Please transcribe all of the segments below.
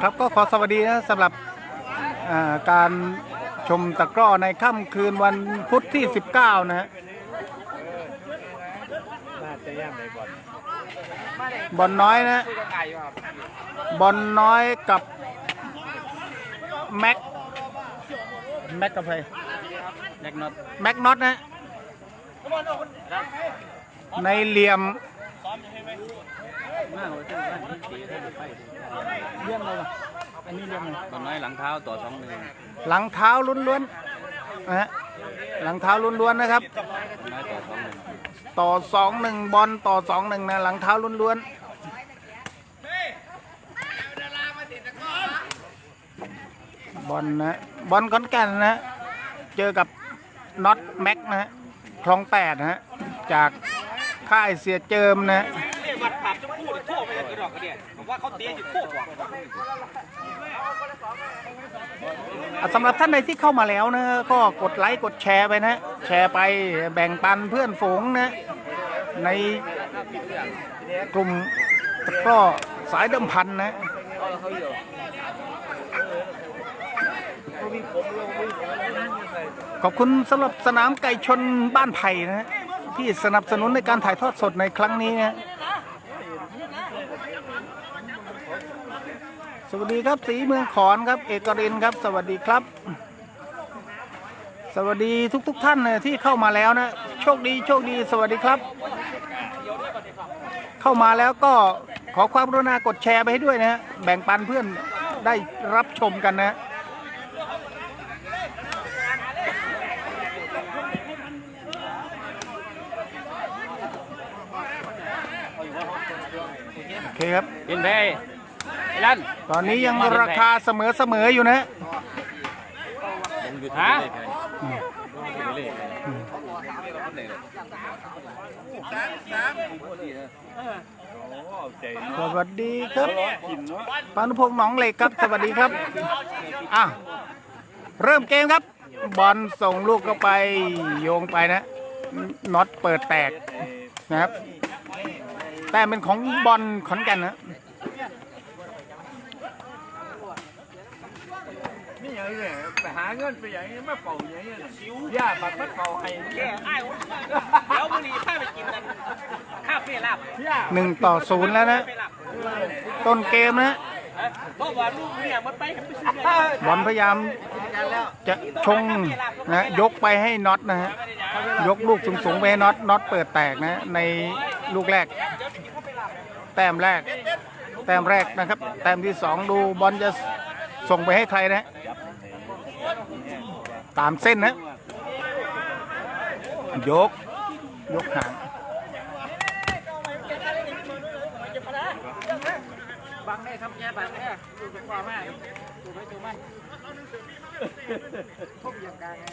ครับก็ขอสวัสดีนะสำหรับการชมตะกร้อในค่ำคืนวันพุธที่ 19 นะฮะน่าจะย่ำในบอลบอลน้อยนะบบอลน้อยกับแม็กแม็กกับใครแม็กน็อตแม็กน็อตนะในเหลี่ยม มากเลยที่บ้านที่ตีได้ไปเลี่ยมอะไรวะอันนี้เลี่ยมอะไรตอนน้อยหลังเท้าต่อสองหนึ่งหลังเท้าล้วนๆนะฮะหลังเท้าล้วนๆนะครับ น้อยต่อสองหนึ่งต่อสองหนึ่งบอลต่อสองหนึ่งนะหลังเท้าล้วนๆบอลนะบอลขอนแก่นนะเจอกับน็อตแม็กนะฮะคลองแปดนะฮะจากค่ายเสียเจิมนะ กระดอกกระเดียผมว่าเขาเตี้ยอยู่ทั่วกว่าอะสำหรับท่านใดที่เข้ามาแล้วนะก็กดไลค์กดแชร์ไปนะแชร์ไปแบ่งปันเพื่อนฝูงนะในกลุ่มตะกร้อสายเดิมพันนะขอบคุณสำหรับสนามไก่ชนบ้านไผ่นะฮะที่สนับสนุนในการถ่ายทอดสดในครั้งนี้นะ สวัสดีครับสีเมืองขอนครับ เอกรินครับ สวัสดีครับ สวัสดีทุกๆทท่านนะที่เข้ามาแล้วนะ โชคดีโชคดีสวัสดีครับ เข้ามาแล้วก็ขอความกรุณากดแชร์ไปให้ด้วยนะฮะแบ่งปันเพื่อนได้รับชมกันนะโอเคครับกินไป ไอ้ลั่นตอนนี้ยังราคาเสมอเสมออยู่นะฮะสวัสดีครับปานุพงษ์หนองเหล็กครับ สวัสดีครับอะเริ่มเกมครับ บอลส่งลูกเข้าไปโยงไปนะน็อตเปิดแตกนะครับ แต่เป็นของบอลขอนแก่นนะ อย่างนี้ไปหาเงินไปอย่างนี้มาเป่าอย่างนี้ย่าบักมัดเป่าให้แก่อ้ายผมเดี๋ยวมื้อนี้าไปกินกันข้าเฟ่ลาบย่าหนึ่งต่อศูนย์แล้วนะ ต้นเกมนะเพราะว่าลูกเนี่ยมันไปกันไปซื้อเนี่ยบอลพยายามจะชงนะยกไปให้น็อตนะฮะยกลูกสูงๆไปให้น็อตน็อตเปิดแตกนะในลูกแรก แต้มแรก แต้มแรกนะครับ แต้มที่สองดูบอลจะส่งไปให้ใครนะ ตามเส้นนะ ยก ยกหางบังได้ครับแย่บังได้ดูไปกว่ามากดูไปดูมันพบอย่างกลางไง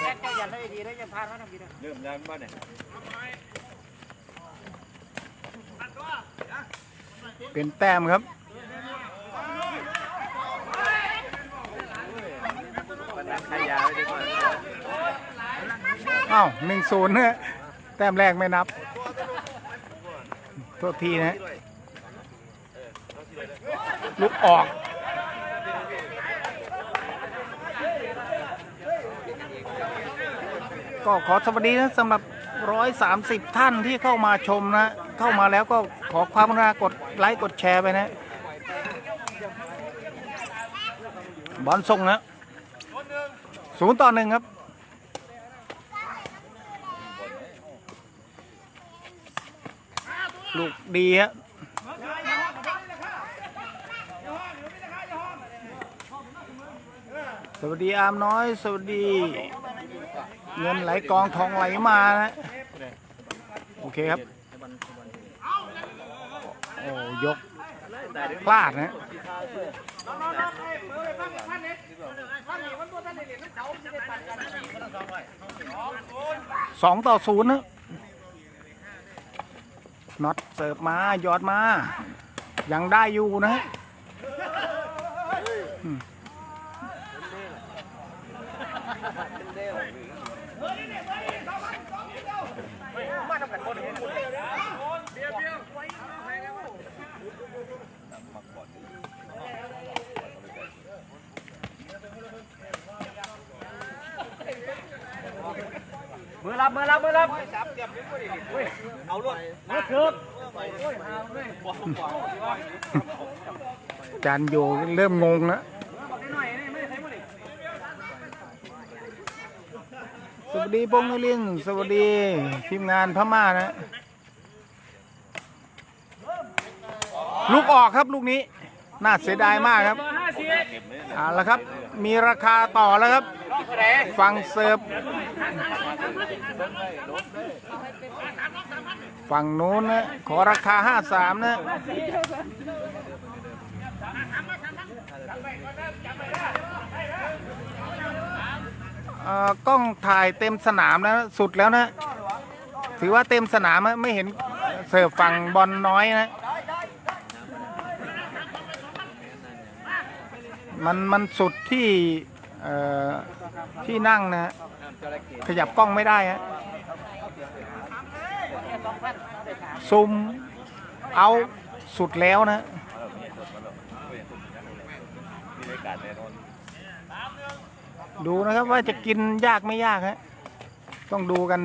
แท็กก็ยันได้ดีได้ยังพานว่าทำดีนะเริ่มยันบ้านเนี่ยเป็นแต้มครับ ใครยาเลยดีกว่าอ้าวหนึ่งศูนย์เนะแต้มแรกไม่นับโทษทีนะลุกออกก็ขอสวัสดีนะสำหรับ 130 ท่านที่เข้ามาชมนะ เข้ามาแล้วก็ขอความรุณากดไลค์กดแชร์ไปนะ บอลส่งนะ ศูนย์ต่อหนึ่งครับ ลูกดีฮะสวัสดีอามน้อย สวัสดี เงินไหลกองทองไหลมานะ โอเคครับ โอ้ยกพลาดนะ สองต่อศูนย์นะน็อตเสิร์ฟมา ยอดมา ยังได้อยู่นะ รับมารับมารับเอาลวดมาเกือบจานโยเริ่มงงแล้วสวัสดีพงษ์นลิงสวัสดีทีมงานพม่านะ ลูกออกครับลูกนี้ น่าเสียดายมากครับห้าสิบเอาละครับ มีราคาต่อแล้วครับ ฟังเสิร์ฟ ฝั่งนู้นนะขอราคา53นะเอ่อกล้องถ่ายเต็มสนามแล้วนะสุดแล้วนะ ถือว่าเต็มสนามนะไม่เห็นเสิร์ฟฝั่งบอลน้อยนะ มันมันสุดที่ ที่นั่งนะฮะขยับกล้องไม่ได้ฮะซูมเอาสุดแล้วนะดูนะครับว่าจะกินยากไม่ยากฮะต้องดูกัน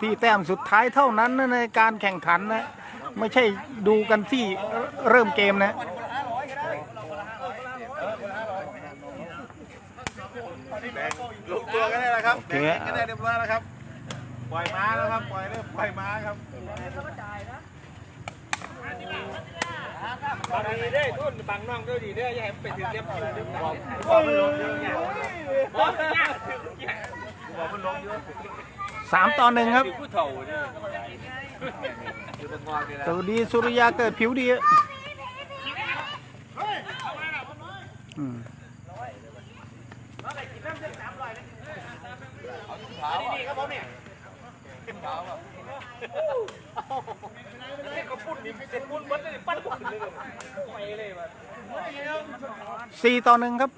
ที่แต้มสุดท้ายเท่านั้นนะในการแข่งขันนะ ไม่ใช่ดูกันที่เริ่มเกมนะ ลง ตัวกันได้แล้วครับโอเคแบ่งกันได้เรียบร้อยแล้วครับ ปล่อยม้าแล้วครับ ปล่อยเริ่มปล่อยม้าครับบางทีได้ทุนบางน้องด้วยดีได้ยังไปถึงเรียบร้อยแล้วบอกบอกมันลงเยอะเนี่ยบอกเนี่ยบอกมันลงเยอะสามต่อหนึ่งครับผู้เฒ่าเนี่ยคือเป็นงอนเลยนะสวัสดีสุริยาเกิดผิวดีอะอืมก็พูดนี่เสร็จพูดมันเลยปั้นพูดเลยไปเลยว่ะสี่ต่อหนึ่งครับ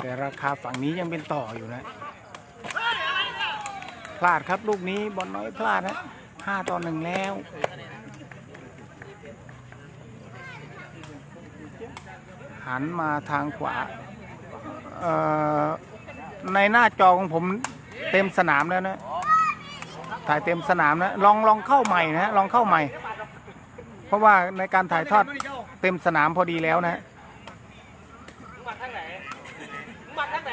แต่ราคาฝั่งนี้ยังเป็นต่ออยู่นะ พลาดครับลูกนี้บอลน้อยพลาดนะห้าต่อหนึ่งแล้วหันมาทางขวา ในหน้าจอของผมเต็มสนามแล้วนะถ่ายเต็มสนามนะลองลองเข้าใหม่นะลองเข้าใหม่ เพราะว่าในการถ่ายทอดเต็มสนามพอดีแล้วนะมาทางไหนมาทางไหน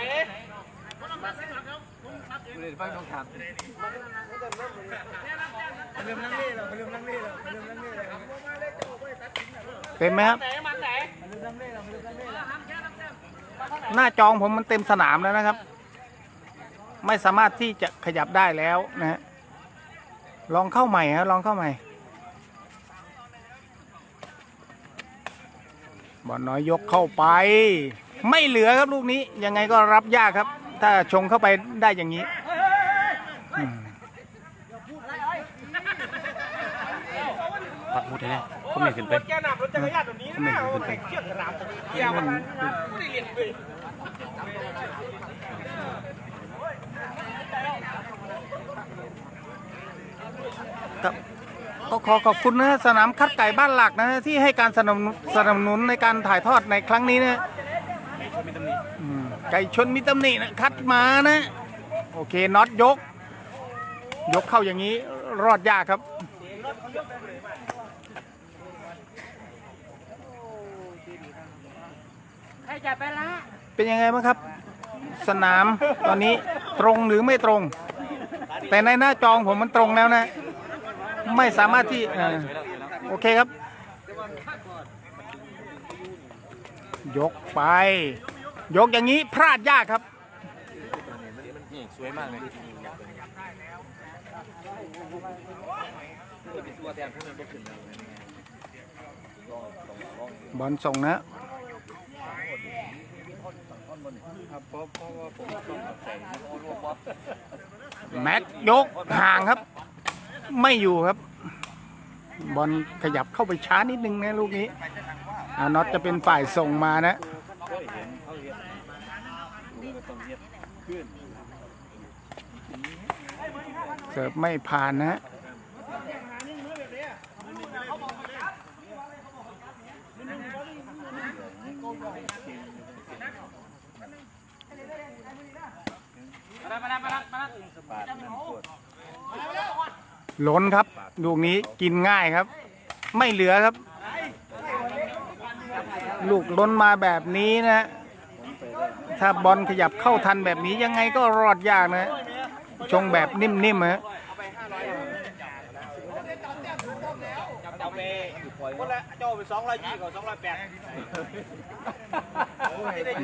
กูเลยฟังต้องถามเต็มไหมครับ หน้าจองผมมันเต็มสนามแล้วนะครับ ไม่สามารถที่จะขยับได้แล้วนะฮะลองเข้าใหม่ฮะลองเข้าใหม่บอลน้อยยกเข้าไป ไม่เหลือครับลูกนี้ยังไงก็รับยากครับ ถ้าชงเข้าไปได้อย่างนี้ปักหมุดให้แน่ ผมไม่ขึ้นไปแกหนับรถจักรยานตัวนี้นะใส่เชือกสนามเกี่ยวมันไม่ได้เรียนเลยครับก็ขอขอบคุณนะสนามคัดไก่บ้านหลักนะที่ให้การสนับสนุนสนับสนุนในการถ่ายทอดในครั้งนี้นะอืมไก่ชนมีตำหนินะคัดมานะ โอเคน็อตยก ยกเข้าอย่างนี้รอดยากครับ ใคร จะไปละเป็นยังไงบ้างครับ สนามตอนนี้ตรงหรือไม่ตรง แต่ในหน้าจองผมมันตรงแล้วนะ ไม่สามารถที่เอ่อโอเคครับ ยกไป ยกอย่างนี้พลาดยากครับ นี่สวยมากเลยบอลส่งนะ แม็กยกห่างครับ ไม่อยู่ครับ บอลขยับเข้าไปช้านิดนึงนะลูกนี้อาน็อตจะเป็นฝ่ายส่งมานะเสิร์ฟไม่ผ่านนะ เได้มาได้มาได้มาได้ ล้นครับลูกนี้กินง่ายครับ ไม่เหลือครับ ลูกล้นมาแบบนี้นะถ้าบอลขยับเข้าทันแบบนี้ยังไงก็รอดยากนะ ชงแบบนิ่มๆฮะ เอาไปคนละเจ้าไปสองร้อยยี่กับสองร้อยแปด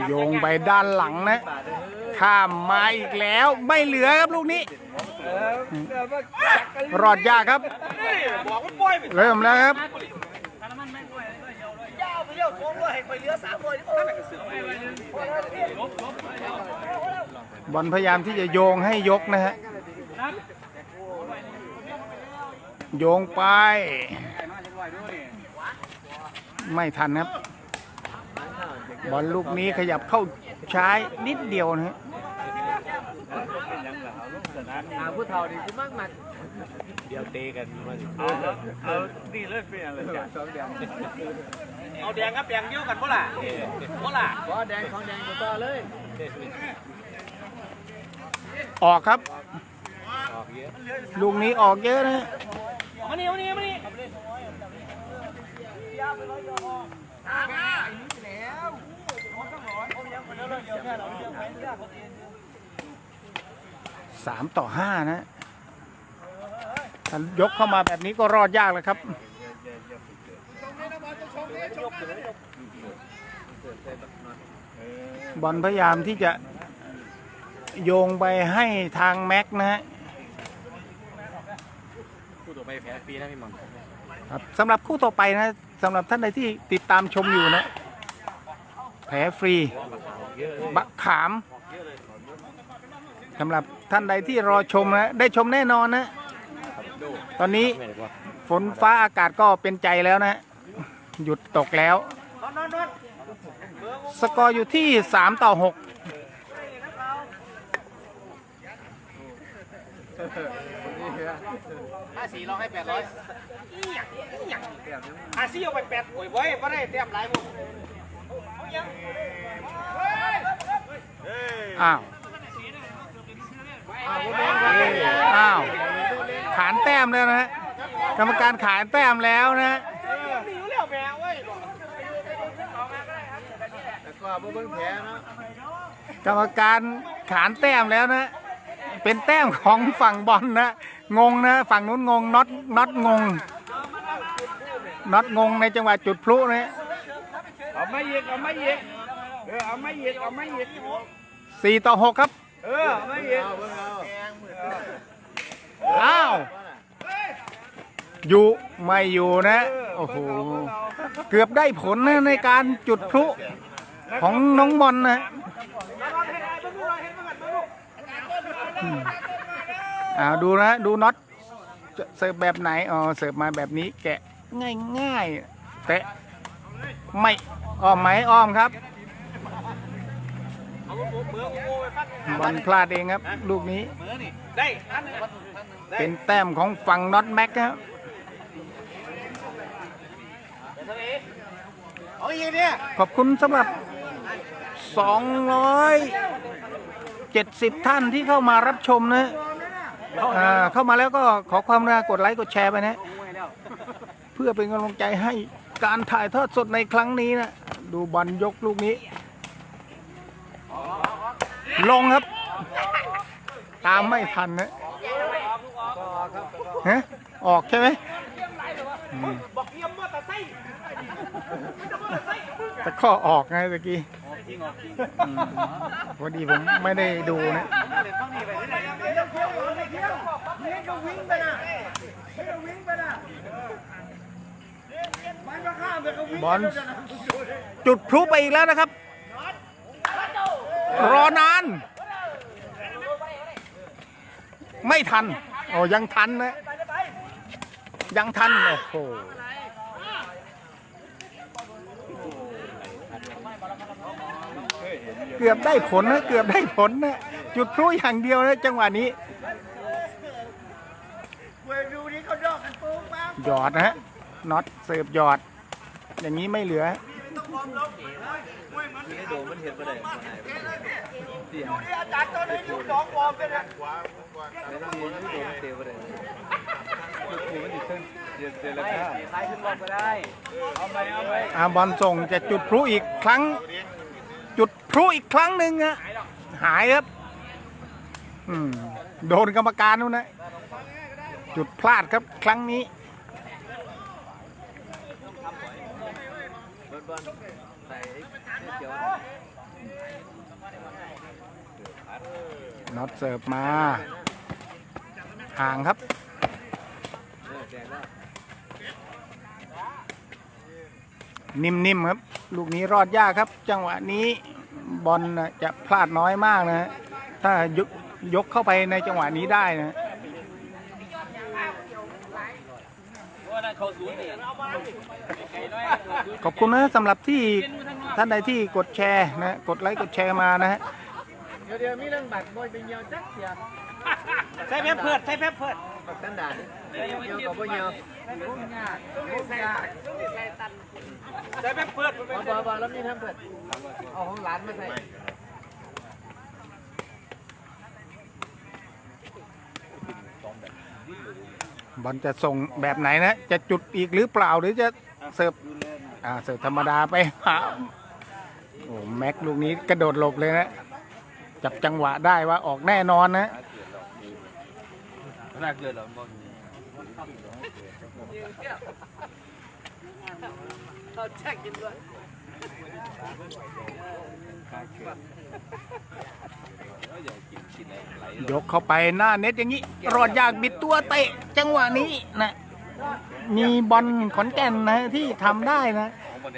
โยงไปด้านหลังนะ ข้ามมาอีกแล้วไม่เหลือครับลูกนี้ รอดยากครับบอกว่าปล่อยไปเริ่มแล้วครับยาวไปเลี้ยวโค้งเลยให้คอยเลี้ยวสามเลยโอ้ยเสือไปเลยบอลพยายามที่จะโยงให้ยกนะฮะ โยงไป ไม่ทันครับ บอลลูกนี้ขยับเข้าใช้ายนิดเดียวนะฮะหาผู้เฒ่าดีกูมากมันเดี๋ยวเตะกันมาเอาเอานี่เลิกเป็นอะไรจ้ะสองแดงเอาแดงครับแดงเดียวกันเมื่อล่ะเมื่อล่ะก็แดงของแดงกูต่อเลย ออกครับออกเยอะลูกนี้ออกเยอะนะฮะมานี่มานี่มานี่ สามต่อห้านะถ้ายกเข้ามาแบบนี้ก็รอดยากเลยครับบอลพยายามที่จะโยงไปให้ทางแม็กนะฮะคู่ต่อไปแพ้ฟรีนะพี่มัง ครับสำหรับคู่ต่อไปนะสำหรับท่านใดที่ติดตามชมอยู่นะแผลฟรีเยอะเลยบะขามสำหรับท่านใดที่รอชมนะได้ชมแน่นอนนะตอนนี้ฝนฟ้าอากาศก็เป็นใจแล้วนะหยุดตกแล้ว สกอร์อยู่ที่ 3 ต่อ 6ห้าสี่ร้อยให้แปดร้อย ห้าสี่เอาไปแปดโอ้ยไว้ไม่ได้เตรียมหลายมุมอ้าวอ้าวขานแต้มแล้วนะฮะกรรมการขานแต้มแล้วนะฮะมีอยู่แล้วแม่เว้ยแต่ก็บ่เบิ่งแผลเนาะกรรมการขานแต้มแล้วนะ เป็นแต้มของฝั่งบอลนะ งงนะ ฝั่งนู้นงงน็อตน็อตงง น็อตงงในจังหวะจุดพลุนะเอาไม่ยิกเอาไม่ยิกเออเอาไม่ยิกเอาไม่ยิกสี่ต่อหกครับ เออเอาไม่ยิกอ้าวอยู่ไม่อยู่นะ โอ้โห เกือบได้ผลนะในการจุดพลุของน้องบอลนะอืมอ้าวดูนะ ดูน็อตจะเสิร์ฟแบบไหน อ๋อ เสิร์ฟมาแบบนี้แกะ ง่ายๆแต่ไม่อ้อมไหมอ้อมครับบอลพลาดเองครับ ลูกนี้ เป็นแต้มของฝั่งน็อตแม็กครับเอาอีกเนี่ยขอบคุณสำหรับ 270 ท่านที่เข้ามารับชมนะเข้ามาแล้วก็ขอความรุณากดไลค์กดแชร์ไปนะ พื่อเป็นกำลังใจให้การถ่ายทอดสดในครั้งนี้นะ ดูบอลยกลูกนี้ ลงครับ ตามไม่ทันนะฮะออกใช่ไหมตะข้อออกไงตะกี้พอดีผมไม่ได้ดูนะ บอลจุดพลุไปอีกแล้วนะครับ รอนาน ไม่ทันโอ้ยังทันนะยังทัน โอ้โหเกือบได้ผลนะเกือบได้ผลนะจุดพลุอย่างเดียวนะจังหวะนี้หยอดนะฮะ น็อตเสิร์ฟหยอด อย่างนี้ไม่เหลือโดนมันเห็นไปเลยเตียงอาจารย์ตัวนี้อยู่สองฟอร์มเลยนะไม่ต้องดีไม่โดนเตะไปเลยลูกกูมันอยู่เส้นเดียวเจรจาใครขึ้นบอลก็ได้เอาไปเอาไปอาบอลส่งจะจุดพลุอีกครั้ง จุดพลุอีกครั้งหนึ่งอะหายครับโดนกรรมการนู้นนะจุดพลาดครับครั้งนี้ บอลบอลใส่เกี่ยวน็อตเสิร์ฟมา ห่างครับนิ่มๆครับ ลูกนี้รอดยากครับ จังหวะนี้บอลจะพลาดน้อยมากนะฮะถ้ายกยกเข้าไปในจังหวะนี้ได้นะ ว่านั่นเขาสูงเนี่ยไก่น้อย ขอบคุณนะสำหรับที่ท่านใดที่กดแชร์นะกดไลค์กดแชร์มานะฮะเดี๋ยวเดี๋ยวมีเรื่องบัตรบอยเป็นเยียวจักเสียใส่แพมเพิร์ดใส่แพมเพิร์ดบัตรสันดานเยียวกับบ่เยียวพุ่งยากพุ่งยากใส่แพมเพิร์ดบอลบอลบอลแล้วมีทำเปิดเอาของหลานมาใส่ บอลจะส่งแบบไหนนะ จะจุดอีกหรือเปล่าหรือจะเสิร์ฟอ่าเสิร์ฟธรรมดาไปหาโอ้แม็กลูกนี้กระโดดหลบเลยนะ จับจังหวะได้ว่าออกแน่นอนนะน่าเกลียดหรอบอลเขาแช่กินด้วย ยกเข้าไปหน้าเน็ตอย่างนี้ รอดยากบิดตัวเตะ จังหวะนี้นะ มีบอลขอนแก่นนะที่ทำได้นะ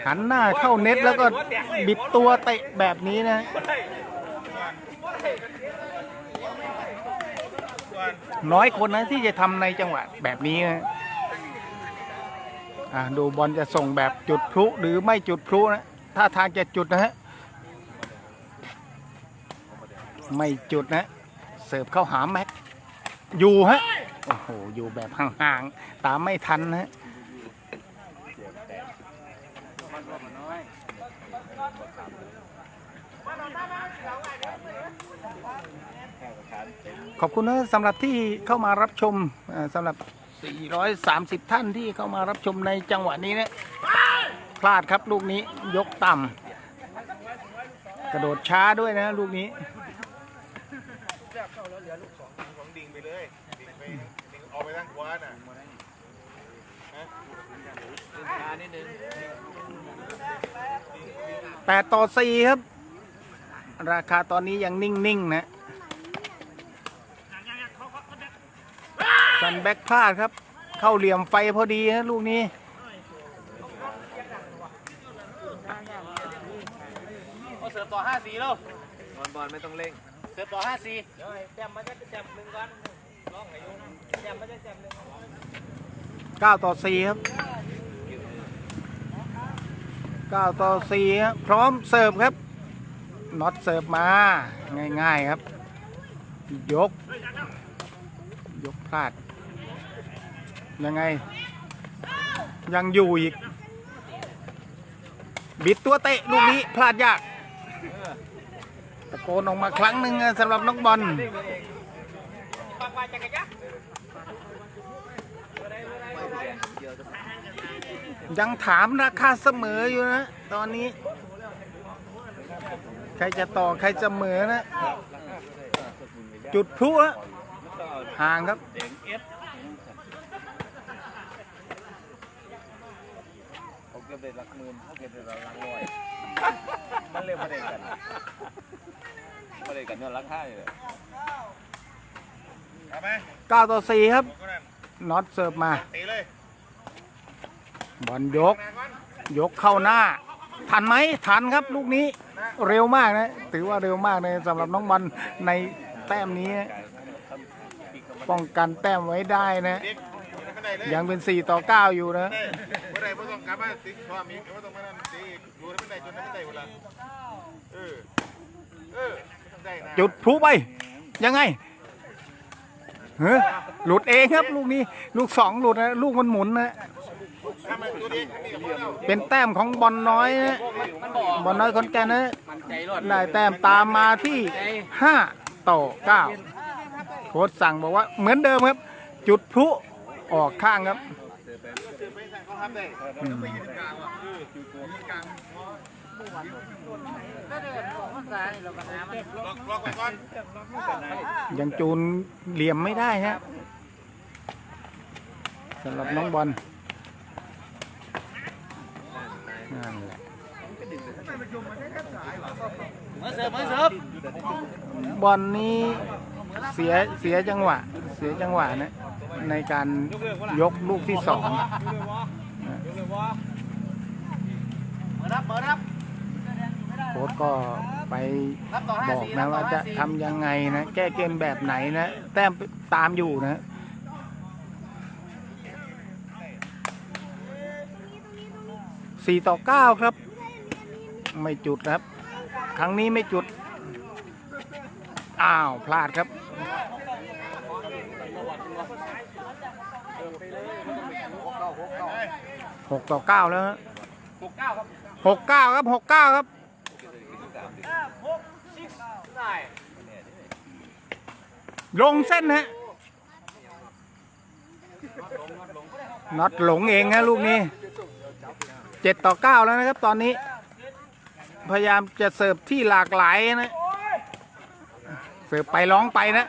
หันหน้าเข้าเน็ตแล้วก็บิดตัวเตะแบบนี้นะน้อยคนนะที่จะทำในจังหวะแบบนี้นะอะดูบอลจะส่งแบบจุดพลุหรือไม่จุดพลุนะ ถ้าทางจะจุดนะฮะ ไม่จุดนะ เสิร์ฟเข้าหาแม็กอยู่ฮะโอ้โหอยู่แบบห่างๆ ตามไม่ทันนะฮะขอบคุณนะสำหรับที่เข้ามารับชมสำหรับ 430 ท่านที่เข้ามารับชมในจังหวะนี้นะพลาดครับลูกนี้ยกต่ำกระโดดช้าด้วยนะลูกนี้ ของดิ่งไปเลยดิ่งไปดิ่งออกไปทางขวาน่ะช้านิดนึง8ต่อ4ครับ ราคาตอนนี้ยังนิ่งๆนะสันแบ็กพลาดครับ เข้าเหลี่ยมไฟพอดีนะลูกนี้เขาเสิร์ฟต่อห้าสี่แล้วบอลบอลไม่ต้องเร่ง เสิร์ฟต่อห้าสี่เดี๋ยวให้แต้มมันจะแต้มหนึ่งก่อนลองให้ยุ่งแต้มมันจะแต้มหนึ่ง9ต่อ4ครับ9ต่อ4ครับพร้อมเสิร์ฟครับน็อตเสิร์ฟมาง่ายๆครับ ยก ยกพลาด ยังไง ยังอยู่อีก บิดตัวเตะลูกนี้พลาดยาก ตะโกนออกมาครั้งหนึ่งสำหรับน้องบอลยังถามราคาเสมออยู่นะ ตอนนี้ ใครจะต่อใครจะเหมือนะ จุดพลุนะห่างครับเขาเก็บได้หลักหมื่นเขาเก็บได้หลักร้อย มันเลยมาได้กัน มาได้กันเนี่ยราคาเลยเอาไหม9ต่อ4ครับ ก็นั่นน็อตเสิร์ฟมา ตีเลยบอลยก ยกเข้าหน้า ทันไหมทันครับลูกนี้ เร็วมากนะ ถือว่าเร็วมากเลยสำหรับน้องบอลในแต้มนี้นะป้องกันแต้มไว้ได้นะ เด็กอยู่ในข้างในเลยยังเป็น 4 ต่อ 9 อยู่นะ ได้เมื่อไรพ่ต้องกลับมาติดความมีก็ต้องมานั่นตีอยู่ในข้างในจนในข้างในเวลาเออ เออได้นะ จุดพลุไป ยังไงเฮ้ยหลุดเองครับลูกนี้ ลูกสองหลุดนะลูกมันหมุนนะเป็นแต้มของบอลน้อยนะบอลน้อยคนแก่นนะมันใจรอดได้แต้มตามมาที่5ต่อ9โค้ชสั่งบอกว่าเหมือนเดิมครับ จุดพลุออกข้างครับ ยังจูนเหลี่ยมไม่ได้ฮะสำหรับน้องบอลนั่นแหละบอลนี้เสียเสียจังหวะ เสียจังหวะนะในการยกลูกที่สองเปิดรับเปิดรับโค้ชก็ ไปรับต่อห้าบอกสี่นะว่าจะทำยังไงนะแก้เกมแบบไหนนะ แต้มตามอยู่นะสี่ต่อเก้าครับ ไม่จุดครับ ครั้งนี้ไม่จุด อ้าว พลาดครับหกต่อเก้าแล้วฮะหกเก้าครับหกเก้าครับหกเก้าครับ หกซิกได้ ลงเส้นฮะน็อตหลงเองฮะลูกนี้เจ็ดต่อเก้าแล้วนะครับ ตอนนี้ พยายามจะเสิร์ฟที่หลากหลายนะเสิร์ฟไปร้องไปนะ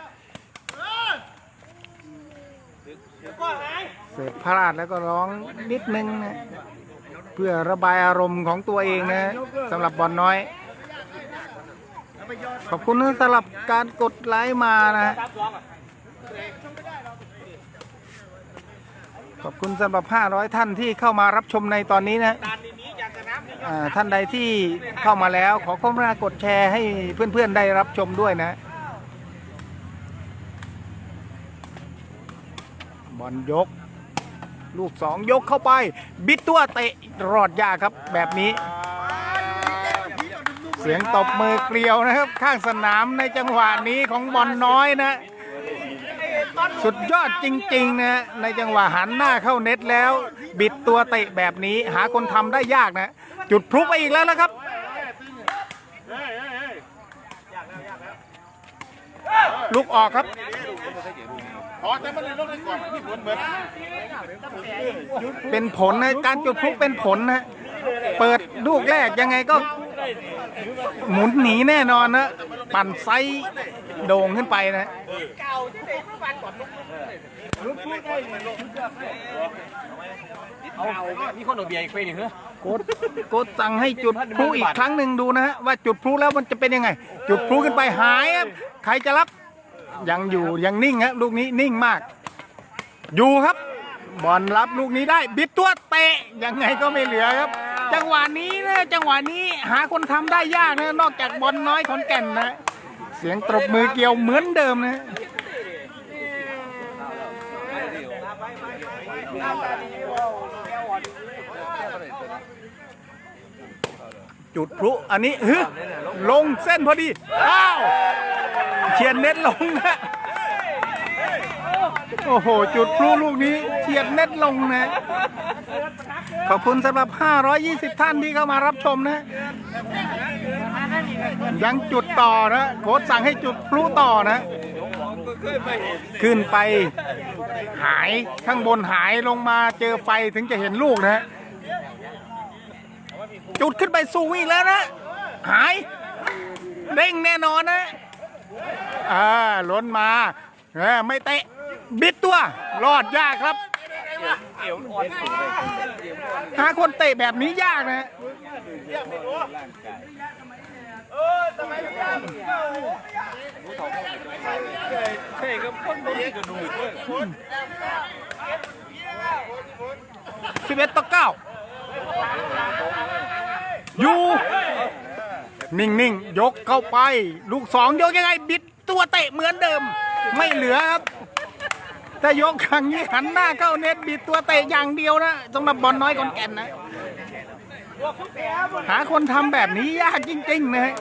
เสิร์ฟพลาดแล้วก็ร้องนิดนึงนะเพื่อระบายอารมณ์ของตัวเองนะสำหรับบอลน้อย ขอบคุณนะสำหรับการกดไลค์มานะรับรองอะขอบคุณสำหรับ 500 ท่านที่เข้ามารับชมในตอนนี้นะท่านใดที่เข้ามาแล้วขอความกรุณากดแชร์ให้เพื่อนๆได้รับชมด้วยนะ บอลยก ลูกสองยกเข้าไป บิดตัวเตะรอดยากครับแบบนี้ เสียงตบมือเกลียวนะครับ ข้างสนามในจังหวะนี้ของบอลน้อยนะ สุดยอดจริงๆนะในจังหวะหันหน้าเข้าเน็ตแล้ว บิดตัวเตะแบบนี้หาคนทำได้ยากนะ จุดพลุไปอีกแล้วนะครับลูกออกครับขอแต่มันเลยลงได้ก่อนนี่ผลเหมือนเป็นผลนะการจุดพลุเป็นผลนะ เปิดลูกแรกยังไงก็ หมุนหนีแน่นอนนะปั่นไซส์โด่งขึ้นไปนะเก่าที่ไหนทุกวันก่อนลุกพูดได้เอามีคนเอาเบียร์อีกไปนี่เหรอโกดโกดสั่งให้จุดพลุอีกครั้งหนึ่งดูนะฮะว่าจุดพลุแล้วมันจะเป็นยังไง จุดพลุขึ้นไปหายครับใครจะรับยังอยู่ยังนิ่งฮะลูกนี้นิ่งมาก อยู่ครับบอลรับลูกนี้ได้ บิดตัวเตะยังไงก็ไม่เหลือครับ จังหวะนี้นะจังหวะนี้หาคนทำได้ยากนะนอกจากบอลน้อยขอนแก่นนะ เสียงตบมือเกี่ยวเหมือนเดิมนะจุดพลุอันนี้ฮึลงเส้นพอดี อ้าวเฉียดเน็ตลงนะ โอ้โห จุดพลุลูกนี้เฉียดเน็ตลงนะ ขอบคุณสำหรับ 520 ท่านที่เข้ามารับชมนะ ยังจุดต่อนะโค้ชสั่งให้จุดพลุต่อนะ ขึ้นไปหายข้างบนหายลงมาเจอไฟถึงจะเห็นลูกนะ จุดขึ้นไปสู่อีกแล้วนะ หาย เด้งแน่นอนนะ อ่าล้นมาไม่เตะ บิดตัวรอดยากครับ หาคนเตะแบบนี้ยากนะครับคนบ่มีกระดูกด้วสิบเอ็ดต่อเก้าอยู่นิ่งๆยกเข้าไป ลูกสองยกยังไง บิดตัวเตะเหมือนเดิม ไม่เหลือครับ แต่ยกครั้งนี้หันหน้าเข้าเน็ตบิดตัวเตะอย่างเดียวนะสำหรับบอลน้อยคนแก่นนะ หาคนทำแบบนี้ยากจริงๆนะฮะ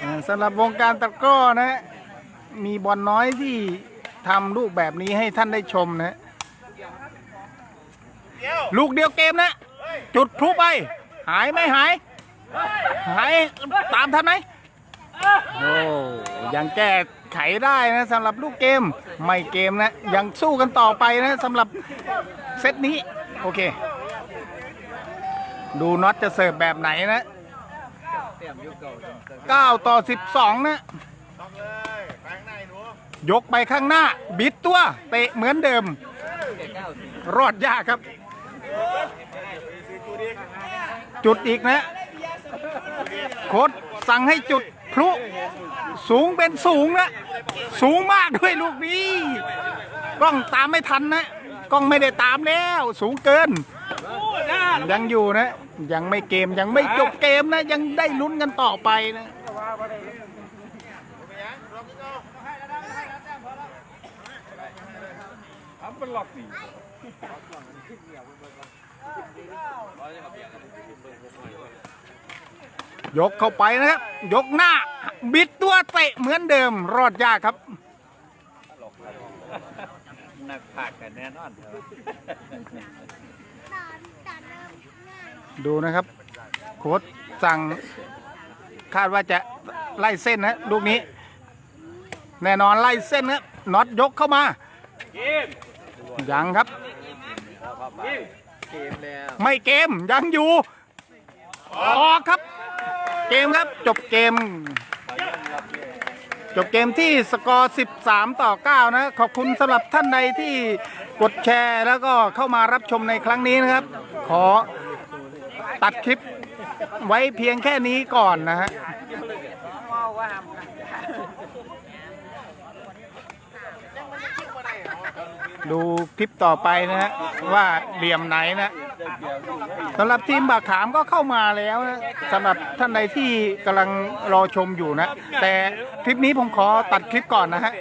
เออสำหรับวงการตะกร้อนะ มีบอลน้อยที่ทำลูกแบบนี้ให้ท่านได้ชมนะ ลูกเดียวเกมนะ จุดพลุไป หายไม่หาย หายตามทันไหมโอ้ยังแก้ ไขได้นะสำหรับลูกเกมไม่เกมนะยังสู้กันต่อไปนะสำหรับเซตนี้โอเค ดูน็อตจะเสิร์ฟแบบไหนนะ9ต่อ 12 นะต้องเลยแปลงน้าไอ้หนูยกไปข้างหน้า บิดตัว เตะเหมือนเดิม รอดยากครับ จุดอีกนะ โค้ดสั่งให้จุด พลุสูงเป็นสูงนะสูงมากด้วยลูกนี้กล้องตามไม่ทันนะกล้องไม่ได้ตามแล้ว สูงเกิน ยังอยู่นะ ยังไม่เกมยังไม่จบเกมนะ ยังได้ลุ้นกันต่อไปนะทำเป็นหลอกสิ ยกเข้าไปนะครับ ยกหน้า บิดตัวเตะเหมือนเดิมรอดยากครับนักพากกันแน่นอนดูนะครับ โค้ดสั่งคาดว่าจะไล่เส้นนะลูกนี้ แน่นอนไล่เส้นนะน็อตยกเข้ามายังครับ ไม่เกมยังอยู่ ออกครับ เกมครับจบเกม จบเกมที่สกอร์ 13 ต่อ 9 นะ ขอบคุณสำหรับท่านใดที่กดแชร์แล้วก็เข้ามารับชมในครั้งนี้นะครับ ขอตัดคลิปไว้เพียงแค่นี้ก่อนนะฮะดูคลิปต่อไปนะฮะว่าเหลี่ยมไหนนะ สำหรับทีมบากขามก็เข้ามาแล้วนะสำหรับท่านใดที่กำลังรอชมอยู่นะ แต่คลิปนี้ผมขอตัดคลิปก่อนนะฮะ